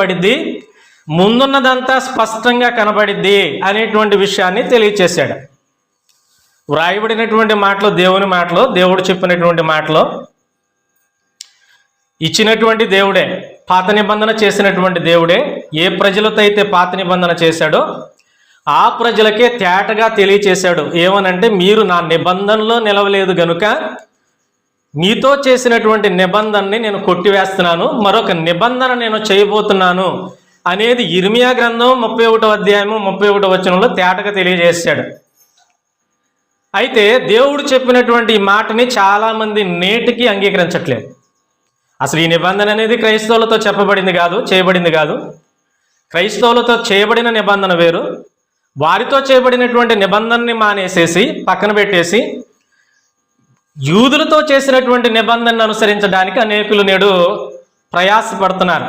పడిద్ది ముందున్నదంతా స్పష్టంగా కనబడిద్ది అనేటువంటి విషయాన్ని తెలియచేశాడు. వ్రాయబడినటువంటి మాటలు దేవుని మాటలు దేవుడు చెప్పినటువంటి మాటలు ఇచ్చినటువంటి దేవుడే పాత నిబంధన చేసినటువంటి దేవుడే ఏ ప్రజలతో అయితే పాత నిబంధన చేశాడో ఆ ప్రజలకే తేటగా తెలియచేశాడు. ఏమనంటే మీరు నా నిబంధనలో నిలవలేదు గనుక మీతో చేసినటువంటి నిబంధనని నేను కొట్టివేస్తున్నాను మరొక నిబంధన నేను చేయబోతున్నాను అనేది ఇర్మియా గ్రంథం ముప్పై ఒకటో అధ్యాయము ముప్పై ఒకటో వచనంలో తేటగా తెలియజేశాడు. అయితే దేవుడు చెప్పినటువంటి ఈ మాటని చాలామంది నేటికి అంగీకరించట్లేదు. అసలు ఈ నిబంధన అనేది క్రైస్తవులతో చెప్పబడింది కాదు చేయబడింది కాదు. క్రైస్తవులతో చేయబడిన నిబంధన వేరు. వారితో చేయబడినటువంటి నిబంధనని మానేసేసి పక్కన పెట్టేసి యూదులతో చేసినటువంటి నిబంధనను అనుసరించడానికి అనేకులు నేడు ప్రయాసపడుతున్నారు.